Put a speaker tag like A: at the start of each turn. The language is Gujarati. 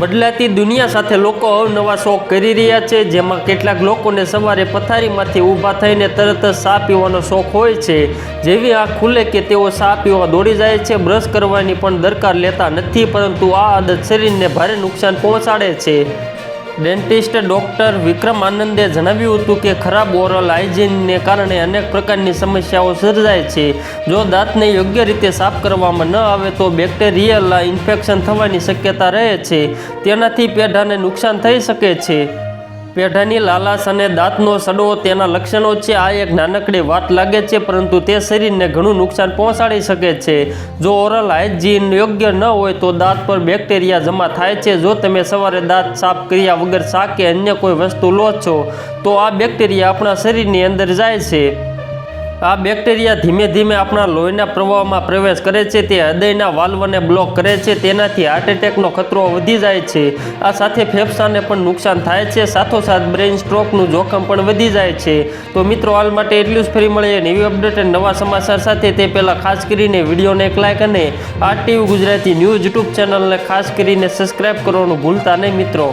A: બદલાતી દુનિયા સાથે લોકો અવનવા શોખ કરી રહ્યા છે, જેમાં કેટલાક લોકોને સવારે પથારીમાંથી ઊભા થઈને તરત જ ચા પીવાનો શોખ હોય છે. જેવી આંખ ખુલે કે તેઓ ચા પીવા દોડી જાય છે, બ્રશ કરવાની પણ દરકાર લેતા નથી, પરંતુ આ આદત શરીરને ભારે નુકસાન પહોંચાડે છે. ડેન્ટિસ્ટ ડૉક્ટર વિક્રમ આનંદે જણાવ્યું હતું કે ખરાબ ઓરલ હાઇજીનને કારણે અનેક પ્રકારની સમસ્યાઓ સર્જાય છે. જો દાંતને યોગ્ય રીતે સાફ કરવામાં ન આવે તો બેક્ટેરિયલ ઇન્ફેક્શન થવાની શક્યતા રહે છે. તેનાથી પેઢાને નુકસાન થઈ શકે છે. પેઢાની લાલાશ અને દાંતનો સડો તેના લક્ષણો છે. આ એક નાનકડી વાત લાગે છે, પરંતુ તે શરીરને ઘણું નુકસાન પહોંચાડી શકે છે. જો ઓરલ હાઇજીન યોગ્ય ન હોય તો દાંત પર બેક્ટેરિયા જમા થાય છે. જો તમે સવારે દાંત સાફ કર્યા વગર શા કે અન્ય કોઈ વસ્તુ લો છો, તો આ બેક્ટેરિયા આપણા શરીરની અંદર જાય છે. આ બેક્ટેરિયા ધીમે ધીમે આપણા લોહીના પ્રવાહમાં પ્રવેશ કરે છે, તે હૃદયના વાલ્વને બ્લોક કરે છે, તેનાથી હાર્ટ એટેકનો ખતરો વધી જાય છે. આ સાથે ફેફસાને પણ નુકસાન થાય છે, સાથોસાથ બ્રેઇન સ્ટ્રોકનું જોખમ પણ વધી જાય છે. તો મિત્રો, હાલ માટે એટલું જ ફરી મળીએ નવી અપડેટ અને નવા સમાચાર સાથે. તે પહેલાં ખાસ કરીને વિડીયોને એક લાઇક અને આ ટીવી ગુજરાતી ન્યૂઝ યુટ્યુબ ચેનલને ખાસ કરીને સબસ્ક્રાઈબ કરવાનું ભૂલતા નહીં મિત્રો.